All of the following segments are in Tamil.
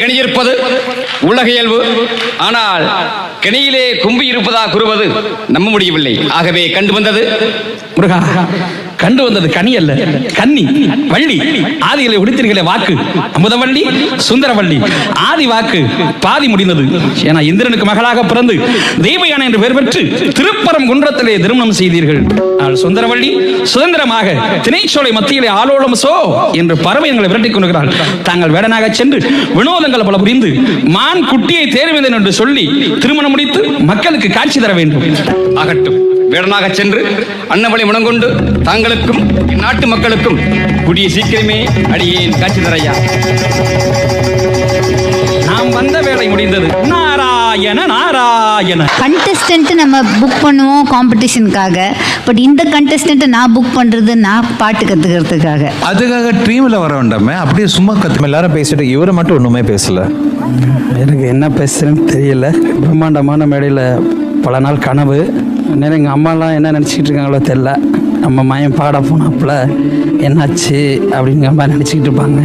கெணியிருப்பது உலக இயல்பு ஆனால் கெணியிலே கும்பி இருப்பதா கூறுவது நம்ப முடியவில்லை. ஆகவே கண்டு வந்தது முருகா. கண்டு வந்தது கனி அல்ல. கன்னி வள்ளி ஆதிகளை உடுத்தீர்களே வாக்கு அமுதவள்ளி சுந்தரவள்ளி. ஆதி வாக்கு பாதி முடிந்தது. ஏன்னா இந்திரனுக்கு மகளாக பிறந்து தேவயானை என்று பெயர் பெற்று திருப்பரம் குன்றத்திலே திருமணம் செய்தீர்கள். ஆனால் சுந்தரவள்ளி சுதந்திரமாக திணைச்சோலை மத்தியிலே ஆலோலம் சோ என்று பறவை எங்களை விரட்டிக் கொண்டுகிறாள் தாங்கள் வேடனாக சென்று வினோதங்கள் பல புரிந்து மான் குட்டியை தேர்வேந்தன் என்று சொல்லி திருமணம் முடித்து மக்களுக்கு காட்சி தர வேண்டும். ஆகட்டும். வேடனாக சென்று அன்னவழி முனங்கொண்டு தாங்களுக்கும் இந்நாட்டு மக்களுக்கும் கூடிய சீக்கிரமே அடியேன் காட்சி தரையா. நாம் வந்த வேலை முடிந்தது. நாராயண நாராயண. கண்டெஸ்டன்ட் நம்ம புக் பண்ணுவோம் காம்படிஷனுக்காக பட் இந்த கண்டெஸ்டண்ட்டை நான் புக் பண்ணுறது நான் பாட்டு கற்றுக்கிறதுக்காக அதுக்காக ட்ரீமில் வர வேண்டாமே. அப்படியே சும்மா கத்து எல்லாரும் பேசிட்டு இவரை மட்டும் ஒண்ணுமே பேசல. எனக்கு என்ன பேசுறேன்னு தெரியல. பிரம்மாண்டமான மேடையில் பல நாள் கனவு. நேரம் எங்கள் அம்மாலாம் என்ன நினச்சிக்கிட்டு இருக்காங்களோ தெரில நம்ம மயம் பாட போனாப்புல என்னாச்சு? அப்படிங்கிற மாதிரி நினச்சிக்கிட்டு இருப்பாங்க.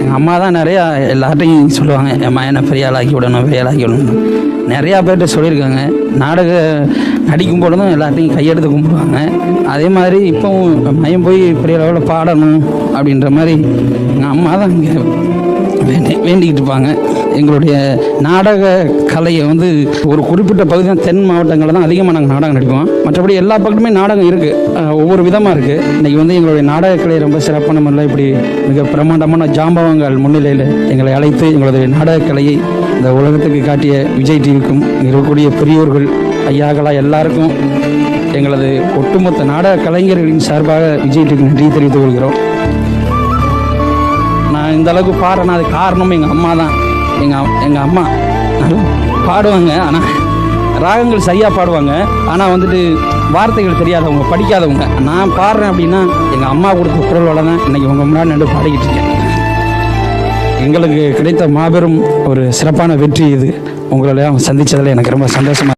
எங்கள் அம்மா தான் நிறையா எல்லார்ட்டையும் சொல்லுவாங்க என் மயனை பெரிய ஆளாக்கி விடணும் பெரிய ஆளாக்கி விடணும். நிறையா பேர்கிட்ட சொல்லியிருக்காங்க. நாடக நடிக்கும் பொழுதும் எல்லாத்தையும் கையெடுத்து கும்பிடுவாங்க. அதே மாதிரி இப்போவும் மையம் போய் பெரிய லெவலில் பாடணும் அப்படின்ற மாதிரி எங்கள் அம்மா தான் இங்கே வேண்டி வேண்டிக்கிட்டு இருப்பாங்க. எங்களுடைய நாடக கலையை வந்து ஒரு குறிப்பிட்ட பகுதி தான் தென் மாவட்டங்களில் தான் அதிகமாக நாங்கள் நாடகம் நடிப்போம். மற்றபடி எல்லா பக்கத்துமே நாடகம் இருக்குது ஒவ்வொரு விதமாக இருக்குது இன்றைக்கி வந்து எங்களுடைய நாடக கலை ரொம்ப சிறப்பான முறையில் இப்படி மிக பிரம்மாண்டமான ஜாம்பவங்கள் முன்னிலையில் எங்களை அழைத்து எங்களுடைய நாடக கலையை இந்த உலகத்துக்கு காட்டிய விஜய் டிவிக்கும் இருக்கக்கூடிய பெரியோர்கள் ஐயாக்களா எல்லாருக்கும் எங்களது ஒட்டுமொத்த நாடக கலைஞர்களின் சார்பாக விஜய் டிவிக்கு நன்றி தெரிவித்துக் கொள்கிறோம். நான் இந்த அளவுக்கு பாடுறேன்னா அது காரணம் எங்கள் அம்மா தான். எங்கள் எங்கள் அம்மா. பாடுவாங்க. ஆனால் ராகங்கள் சரியாக பாடுவாங்க. ஆனால் வந்துட்டு வார்த்தைகள் தெரியாதவங்க படிக்காதவங்க. நான் பாடுறேன் அப்படின்னா எங்கள் அம்மா கொடுத்த குரலோட தான் இன்றைக்கி உங்கள் முன்னாடி நின்று பாடிக்கிட்டு இருக்கேன். எங்களுக்கு கிடைத்த மாபெரும் ஒரு சிறப்பான வெற்றி இது. உங்களெல்லாம் சந்தித்ததில் எனக்கு ரொம்ப சந்தோஷமாக